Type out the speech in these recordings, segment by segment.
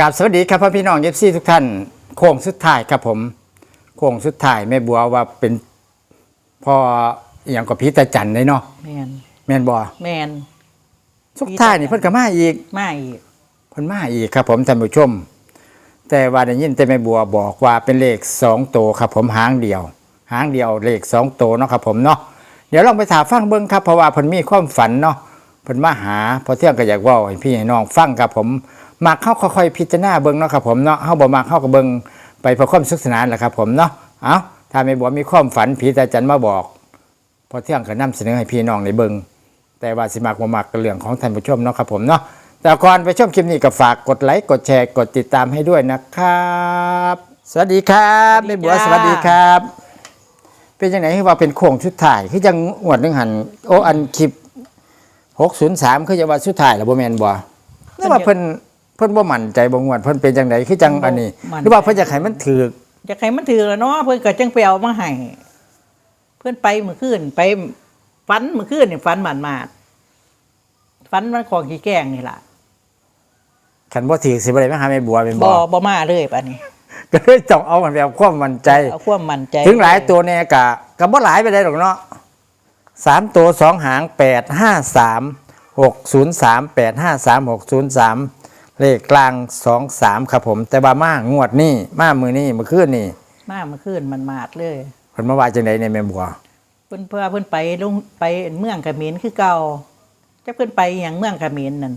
กราบสวัสดีครับพ่อพี่น้องเอฟซีทุกท่านโค้งสุดท้ายครับผม โค้งสุดท้ายแม่บัวว่าเป็นพ่ออหย่างกับพีตาจันเลยเนาะแมนแม่นบัวแมนสุดท้ายนี่เพิ่นก็มาอีกมาอีกเพิ่นมาอีกครับผมท่านผู้ชม แต่ว่าได้ยินแต่แม่บัวบอกว่าเป็นเลขสองตัวครับผมหางเดียว หางเดียวเลขสองตัวเนาะครับผมเนาะเดี๋ยวลองไปถามฟังเบิ้งครับเพราะว่าเพิ่นมีความฝันเนาะเพิ่นมาหาพอเที่ยงก็อยากเว่าให้พี่ให้น้องฟังครับผม มักเข้าค่อยๆพิจารณาเบิ้งเนาะครับผมเนาะเฮาบ่มักเข้าก็เบิ้งไปเพื่อความสุขสนานแหละครับผมเนาะเอาถ้าแม่บัวมีความฝันผีตาจันมาบอก พอเที่ยงก็นำเสนอให้พี่น้องในเบิ้งแต่ว่าสิมักบ่มักก็เรื่องของท่านผู้ชมเนาะครับผมเนาะแต่ก่อนไปชมคลิปนี้ก็ฝากกดไลค์กดแชร์กดติดตามให้ด้วยนะครับ สวัสดีครับแม่บัวสวัสดีครับ เป็นยังไงคือว่าเป็นโค้งชุดถ่ายคือจังอวดนึงหันโออันคลิป603คือจะว่าชุดถ่ายแล้วบ่แม่นบ่หรือว่าเพิ่น เพิ่นบ่มั่นใจบ่งวดเพิ่นเป็นจังไดคือจังอันนี้มั่นใจหรือว่าเพิ่นอยากให้มันถูกจะใครมันถือแล้วเนาะเพื่อนก็จังไปเอามาให้เพื่อนไปเมื่อคืนไปฟันเมื่อคืนเนี่ยฟันหมันมาดฟันมันของขี้แกล้งนี่ล่ะคันบ่ถูกสิบ่ได้มาหาแม่บัวเป็นบบ่บ่มาเลยปะนี่ก็เลยต้องเอามันแบบความมั่นใจเอาความมั่นใจ ถึงหลายตัวเนี่ยกะกะบ่หลายไปได้หรอกเนาะสามตัวสองหางแปดห้าสามหกศูนย์สามแปดห้าสามหกศูนย์สาม เลขกลางสองสามครับผม แต่ว่ามางวดนี่มามือนี่เมื่อคืนนี่มาเมื่อคืนมันมาดเลยเพิ่นมาว่าจังไดในแม่บัวเพื่อนเพื่อเพื่อนไปลงไปเมืองกระเขมนคือเก่าจะเพื่อนไปอย่างเมืองกระเขมนนั่น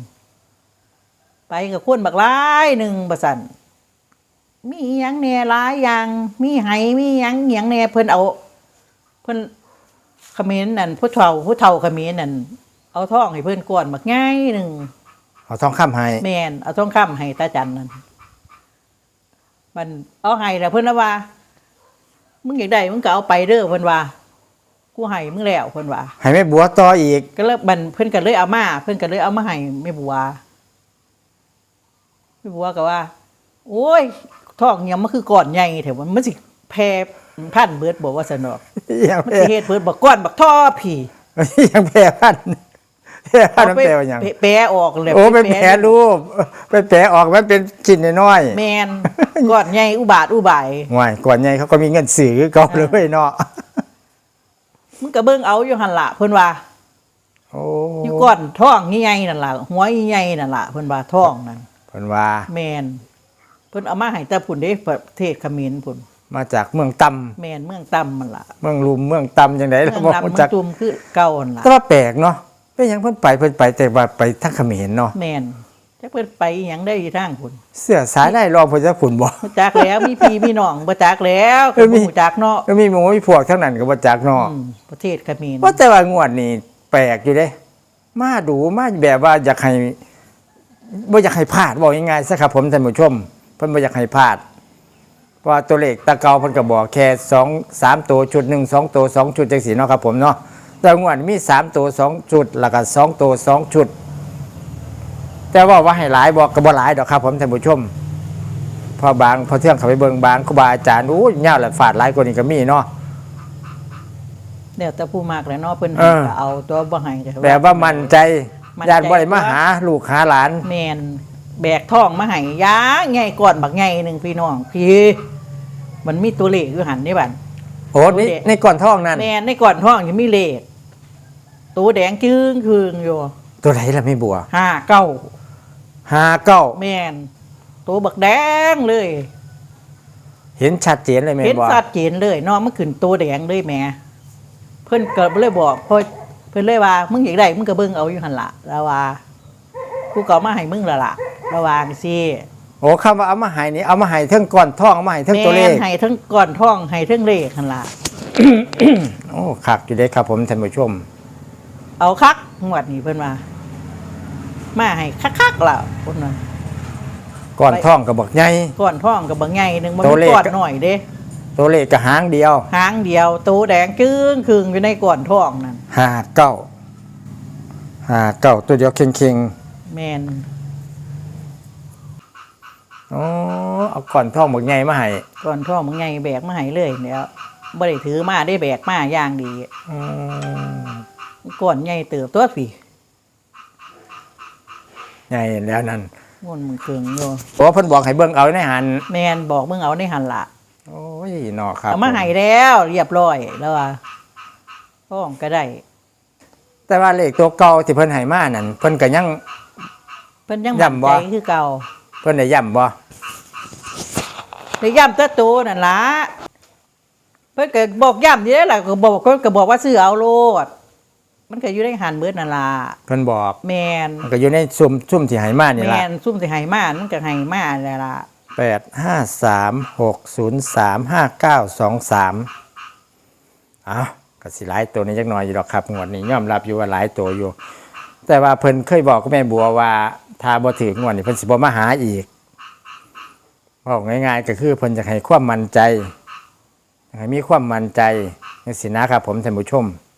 ไปกับคนบักหลายหนึ่งบสันมีอหยังแหน่หลายอย่างมีไหมีหยังอหยังแหน่เพื่อนเอา เพื่อนเขมรนั่นผู้เฒ่าผู้เฒ่าเขมรนั่นเอาท่องให้เพื่อนก่อนบักง่ายหนึ่ง เอาทองคำให้แมนเอาท่องคำให้ตาจันนั่นมันเอาให้แล้วเพื่อนละว่า มึงอยากได้มึงก็เอาไปเด้อเพื่อนว่า กูให้มึงแล้วเพื่อนว่าให้แม่บัวต่ออีก ก็เลยบันเพื่อนกันเลยเอามาเพื่อนกันเลยเอามาให้แม่บัวแม่บัวก็ว่า โอ้ยท้องยังมันคือก่อนใหญ่แถวมันมันสิแพร่พันเบิดบอกว่าสนอกยังมันแพ้สิเฮ็ดเบิดบักก้อนบักท่อผียังแพ้พัน แพ้พันมันแปลว่าหยังแปลออกเลยโอ้เป็นแผลรูปเป็นแผลออกมันเป็นชิ้นน้อยแมนก้อนใหญ่อุบาทอุบายๆห่วยก่อนใหญ่เขาก็มีเงินซื้อคือเก่าเลยเนาะมึงก็เบิ่งเอาอยู่หั่นล่ะเพิ่นว่าโอ้อยู่ก้อนท้องใหญ่ๆนั่นล่ะหัวใหญ่ๆนั่นล่ะเพิ่นว่าท้องนั่นเพิ่นว่าแมนเพิ่นเอามาให้แต่พุ่นเด้ประเทศเขมรพุ่นมาจากเมืองตำแมนเมืองต่ำมันล่ะ เมืองลุมเมืองตำจังไดเมืเราองบ่ต่ำเมืรู้องจักตุ่มคือเก่าหั่นล่ะแต่ว่าแปลกเนาะ เป็นหยังเพิ่นไปเพิ่นไปแต่ว่าไปทางเขมรเนาะแมนจักเพิ่นไปหยังได้อยู่ทางพุ่นเสื้อสายได้รอเพิ่นจะฝุ่นบ่ บ่จักแล้วมีพี่มีน้องบ่จักแล้วเอก็อมี บ่รู้จักเนาะก็มีหมู่มีพวกทั้งนั้นก็บ่จักเนาะอืมประเทศเขมรว่าแต่ว่างวดนี้แปลกอยู่เด้ มาดูมาแบบว่าอยากให้บ่อยากให้พลาดบอกง่ายๆซะครับผมท่านผู้ชมเพิ่นบ่อยากให้พลาดเพราะว่าตัวเลขตะเกาเพิ่นก็บอกแค่2 3ตัวชุดหนึ่งสองตัวสองชุดจังซี่เนาะครับผมเนาะ แต่งวดมีสามตัวสองชุดแล้วก็สองตัวสองชุด แต่ว่าว่าให้หลายบอกก็บ่หลายดอกครับผมท่านผู้ชมเพอบางพอเที่ยงเขาไปเบิ่งบางครูบาอาจารย์อู้ยยาวและฟาดหลายกว่านี้ก็มีเนาะเดี๋ยวแต่ผู้มากแหล้วเนาะเพิ่นเออก็เอาตัวบ่ให้แต่แบบว่ามั่นใจมั่นใจญาติบ่ได้มาหาลูกหาหลานแมนแบกท้องมาให้ยาใหญ่ก่อนบักใหญ่หนึ่งพี่น้องพี่มันมีตัวเลขอยู่หันนี่บัดโอ้ในในก่อนท้องนั่นแมนในก่อนท้องยังมีเลข ตัวแดงจึ้งคืงอยู่ตัวไหนล่ะไม่บัวห้าเก้าหาเก้าแมนตัวบักแดงเลย เห็นชัดเจนเลยแม่เห็นบัวสัดเจนเลยเนาะมันขึ้นตัวแดงเลยแหม่เพิ่นเกิดเลยบอกเพิ่นเพิ่นเลยว่ามึงอยากได้มึงก็เบิ่งเอาอยู่หันละแล้วว่ากูก็เอามาให้มึงและล่ะ ระวางสิโอ้คำว่าเอามาให้นี่เอามาให้เทั้งก่อนท้องเอามาให้เทั้งตัวเลขแม่นให้ทั้งก่อนท้องให้ทั้งเลขหันละ โอ้ขักอยู่ได้ครับผมท่านผู้ชม เอาคักงวดนี้เพิ่นว่ามาให้คักๆล่ะเพิ่นว่าก่อนท้องก็บอกใหญ่ก่อนท้องกับบางใหญ่หนึงมันตัวเลขก่อนหน่อยเด้ตัวเลขก็หางเดียวหางเดียวตัวแดงจึ้งครึงอยู่ในก่อนท้องนั่นหาเก้าหาเก้าตัวเดียวเค็งแม่นๆอ๋อเอาก่อนท้องบอกใหญ่มาให้ก่อนท้องบางใหญ่แบกมาให้เลยแล้วบ่ได้ถือมาได้แบกมาอย่างดีอืม ก่อนใหญ่เติบตัวสิใหญ่แล้วนั่นงนมึงเคืองอยู่เพราะว่าเพิ่นบอกให้เบิ่งเอาในหันแมนบอกมึงเอาในหันละโอ้ยเนาะครับเอามาให้แล้วเรียบร้อยแล้วว่าพ้องก็ได้ แต่ว่าเลขตัวเก่าที่เพิ่นให้มานั่นเพิ่นก็ยัง เพิ่นยังย้ำบ่มั่นใจคือเก่าเพิ่นได้ย้ำบ่ได้ย่ำแตะโตนั่นละเพิ่นก็บอกย่ำอยู่แล้วล่ะก็บอกเพิ่นก็บอกว่าซื้อเอาโลด มันก็อยู่ในหันเบิดนั่นล่ะเพิ่นบอกแมนมันก็อยู่ในซุ่มซุ่มที่ให้มานี่แมล่ะนซุ่มสิให้มามันก็ให้มาแล้วล่ะแปดห้าสามหกศูนย์สามห้าเก้าสองสามอ้าวก็สิหลายตัวนี้จักหน่อยอยู่ดอกครับงวดนี้ยอมรับอยู่ว่าหลายตัวอยู่ แต่ว่าเพิ่นเคยบอกกับแม่บัวว่าถ้าบ่ถึงงวดนี้เพิ่นสิบ่มาหาอีกบอกง่ายๆก็คือเพิ่นจะให้ความมั่นใจอยากให้มีความมั่นใจจังซี่นะครับผมท่านผู้ชมอืม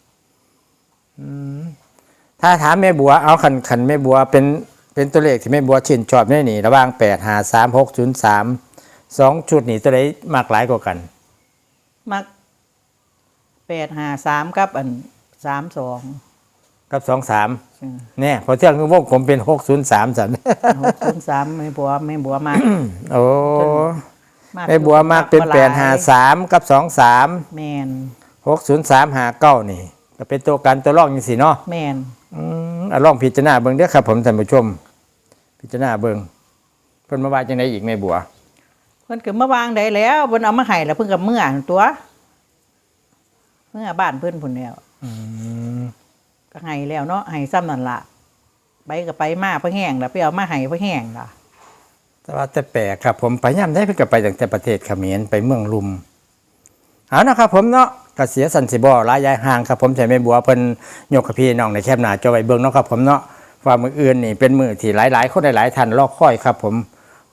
ถ้าถามแม่บัวเอาคันคันแม่บัวเป็นเป็นตัวเลขที่แม่บัวชื่นชอบในนี่ระหว่าง8 5 3 6 0 3 2ชุดนี่ตัวใดมากหลายกว่ากัน มัก853กับอัน32กับ2 3เนี่ยพอเที่ยงวงผมเป็น603สัน603ไม่บัวไม่บัวมาโอ้มาแม่บัวมากเป็นหลแปดหาสามกับสองสามแมนหกศูนย์สามหาเก้านี่ ก็เป็นตัวกันตัวร่องอย่างสิเนาะแมนอืมอะลองพิจารณาเบิ่งเด้อครับ ผมท่านผู้ชม พิจารณาเบิ่งเพิ่นมาว่าจังไดอีกแม่บัว เพิ่นก็มาวางได้แล้วเพิ่นเอามาให้แล้วเพิ่นก็เมื่อนั่นตัวเมื่อบ้านเพิ่นพุ่นแล้วก็ให้แล้วเนาะให้ซ้ำนั่นล่ะไปก็ไปมาเพิ่นแห้งล่ะไปเอามาให้เพิ่นแห้งล่ะ แต่ว่าแต่แปลกครับ ผมไปย่ำได้เพิ่นก็ไปตั้งแต่ประเทศเขมรไปเมืองลุมเอานะครับ ผมเนาะ ก็เสียสันสิบ่หลายยายห่างครับผมใช้แม่บัวเพิ่นยกกับพี่น้องในแคบหนาจอไว้เบิ่งเนาะครับผมเนาะว่ามืออื่นนี่เป็นมือที่หลายๆ คนหลายๆท่านรอคอยครับผม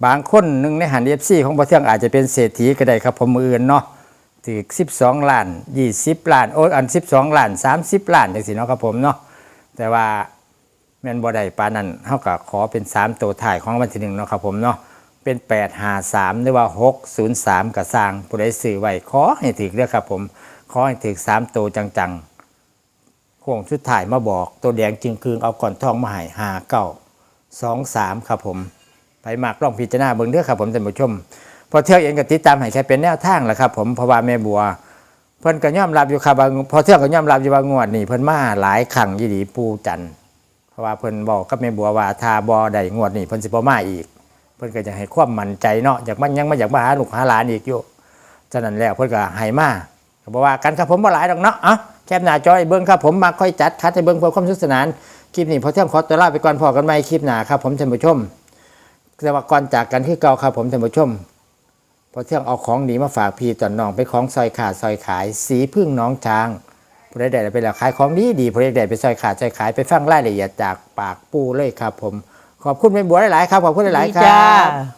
บางคนหนึ่งในหันเอฟซีของประเทศอาจจะเป็นเศรษฐีก็ได้ครับผมมืออื่นเนาะถึง12ล้าน20ล้านโอ้อัน12ล้าน30ล้านจังซี่เนาะครับผมเนาะแต่ว่าแม่นบ่ได้ปานั้นเฮาก็ขอเป็น3ตัวถ่ายของวันที่หนึ่งเนาะครับผมเนาะเป็น853หาสามหรือว่า603ก็สามกร้างผู้ใดซื้อไว้ขอให้ถึกเด้อครับผม ขอให้ถึก3ตัวจังๆโค้งสุดท้ายมาบอก ตัวแดงจึงคืงเอาก่อนทองมาให้59 23ครับผม ไปมากลองพิจารณาเบิ่งเด้อครับผมท่านผู้ชม พอเที่ยวเองก็ติดตามให้แค่เป็นแนวทางแหละครับ ผมเพราะว่าแม่บัวเพิ่นก็ยอมรับอยู่ครับพอเที่ยวก็ยอมรับอยู่ว่างวดนี้เพิ่นมาหลายครั้งยี่ดีปูจันเพราะว่าเพิ่นบอกกับแม่บัวว่าถ้าบ่ได้งวดนี้เพิ่นสิบ่มาอีก เพิ่นก็จะให้ความมั่นใจเนาะอยากมันยังไมาอยากมาหาลูกหาหลานอีกอยู่ฉะนั้นแล้วเพิ่นก็ให้มา ก็บอกว่ากันครับผมบ่หลายดอกเนาะอ้าแคปหน้าจอให้เบิ่งครับผมมาค่อยจัดคัดให้เบิ่งเพื่อความสนุกสนานคลิปนี้พอเที่ยงขอตัวลาไปก่อนพอกันใหม่คลิปหน้าครับผมท่านผู้ชมแต่ว่าก่อนจากกันคือเก่าครับผมท่านผู้ชมพอเที่ยงเอาของดีมาฝากพี่ตอนน้องไปของซอยขาดซอยขาย สีพึ่งน้องช้างผู้ใดได้ไปแล้วขายของดีดีผู้ใดได้ไปซอยขาดซอยขายไปฟังรายละเอียดจากปากปูเลยครับ ผม ขอบคุณแม่บัวหลายๆครับขอบคุณหลายๆครับ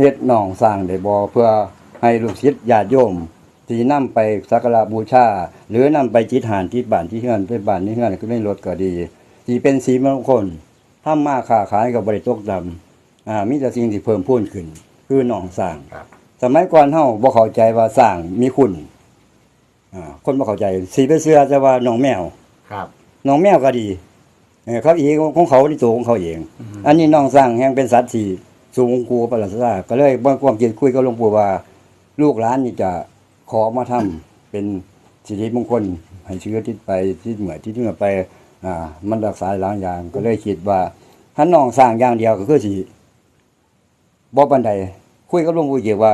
เฮ็ดน้องสร้างได้บ่เพื่อให้ลูกศิษย์ญาติโยมที่นำไปสักการะบูชา หรือนำไปจิตหานที่บ้านที่เฮือนไปบ้านที่เฮือนก็ได้รถก็ดีที่เป็นสีมงคลทำมาค้าขายกับบริตกดำอ่ามีแต่สิ่งที่เพิ่มพูนขึ้น คือหนองสร้างครับสมัยก่อนเฮาบ่เข้าใจว่าสร้างมีคุณอ่าคนบ่เข้าใจสีไปเสื้อจะว่าหนองแมวครับหนองแมวก็ดีเออเขาเองของเขาในตัวของเขาเอง อันนี้หนองสร้างแห่งเป็นสัตว์ที่ สูงกูประหลาดซาก็เลยบ่ความคิดคุยกับหลวงปู่ว่า ลูกหลานนี่จะขอมาทำเป็นสิริมงคลให้เชื้อทิศไปที่เหมือที่เหนือไปอ่ามันรักษาหลายอย่าง ก็เลยคิดว่าถ้าน้องสร้างอย่างเดียวก็คือสิบ่ปานใดคุยกับหลวงปู่เกี่ยวว่า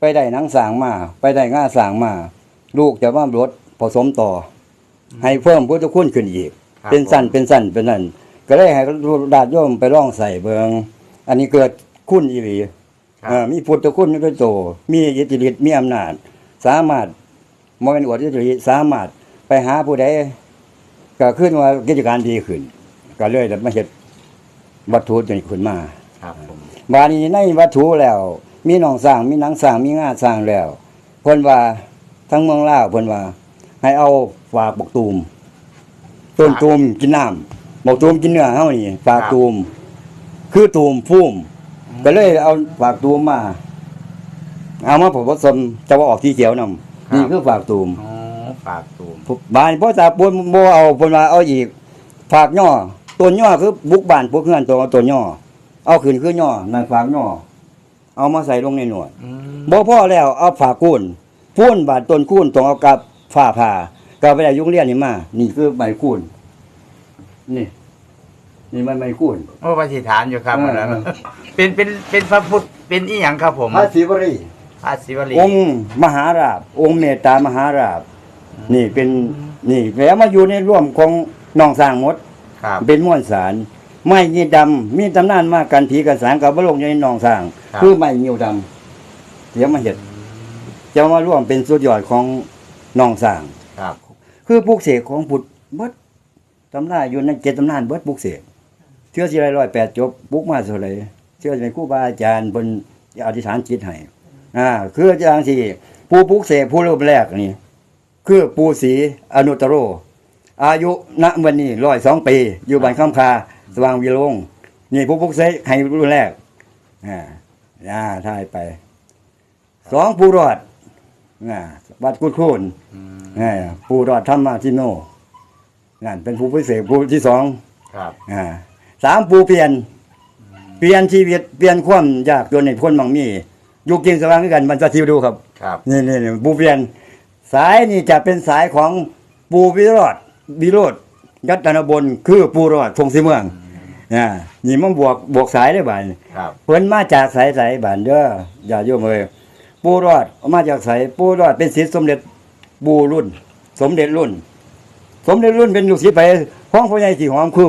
ไปได้หนังสร้างมาไปได้ง่าสร้างมาลูกจะมารถผสมต่ออให้เพิ่มพุทธคุณขึ้นอีกครับเป็นสั้นเป็นสั้นเป็นนั่นก็เลยให้ดาดโยมไปลองใส่เบิง อันนี้เกิดคุณอีหลีครับ เอ่อมีพุทธคุณด้วยโต มีอิทธิฤทธิ์มีอำนาจ สามารถมเป็นอวดอิทธิฤทธิ์สามารถไปหาผู้ใดก็ขึ้นว่ากิจการดีขึ้น ก็เลยได้มาเฮ็ดวัตถุจนขึ้นมา ครับผมบาดนี้ในวัตถุแล้ว มีหนองสร้างมีหนังสร้างมีงาสร้างแล้วเพิ่นว่าทั้งเมืองลาวเพิ่นว่า ให้เอาฝากบกตูมต้นตูมกินน้ำบกตูมกินเนื้อเฮานี่ฝากตูม คือตูมพุ่มก็เลยเอาฝากตูมมา เอามาผสมจะว่าออกที่เขียวนำนี่คือฝากตูมอ๋อฝากตูมบ้านพ่อตาปนบ่เอาเพิ่นว่าเอาอีก ฝากย่อต้นย่อคือบุกบ้านพวกเฮือนตัวเอาต้นย่อเอาขึ้นคือย่อนั่นฝากย่อเอามาใส่ลงในหนวด อืมบ่พอแล้วเอาฝากคูนพูนบาดต้นคูนต้องเอากับฝ้าผ่าก็ไปได้ยุงเรียนนี่มา นี่คือใบคูนนี่ นี่มันใบคูนโอ้ปฏิฐานอยู่ครับเอออันนั้นเป็นเป็นเป็นพระพุทธเป็นอีหยังครับผมพระศิวรีพระศิวลีองค์มหาราบ องค์เมตตามหาราบ นี่เป็นนี่แล้วมาอยู่ในร่วมของน้องสร้างหมด ครับ เป็นม้วนสารไม้ยีดำมีตำนานมากกันผีกันสารกับบลงอยู่ในหนองสร้าง ครับ คือไม้ยิวดำเดี๋ยวมาเห็ดจะมาร่วมเป็นสุดยอดของหนองสร้าง ครับ คือปลูกเสกของพุทธเบิดตำนานอยู่ในเจ็ดตำนานเบิดปลูกเสก เชื่อสิไรร้อยแปดจบปลูกมาเท่าไหรเชื่อเป็นครูบาอาจารย์บนอธิษฐานจิตให้อ่าคืออาจารย์ที่ผู้ปลูกเสกผู้เริ่มแรกนี่ คือปูศรีอนุตตโร อายุณวันนี้ร้อยสองปี อยู่บ้านข้ามคาสว่างวิโรงนี่ผู้พุกเสกให้รุ่นแรกอ่าอ่าท่ายไปสองผู้รอดอ่าวัดกุดคูนอ่าผู้รอดธรรมาทิโนนั่นเป็นผู้พิเศษผู้ที่สองครับอ่า สามผู้เปลี่ยน เปลี่ยนชีวิตเปลี่ยนความยากจนในพ้นมังมีอยู่กินสว่างด้วยกันมันจะทิวดูครับครับนี่นี่นี่ปูเปลี่ยน สายนี่จะเป็นสายของปูวิโรธวิโรธยัตนบนคือปูรอดพงศิเมืองอ่านี่มันบวกบวกสายได้บ่านครับเพิ่นมาจากสายสายบ้านเด้ออย่าโยมเอ้ยปูรอดมาจากสายปูรอดเป็นศิษย์สมเด็จปูรุ่น สมเด็จรุ่น สมเด็จรุ่นเป็นลูกศิษย์ไปของพ่อใหญ่สีหอมคือ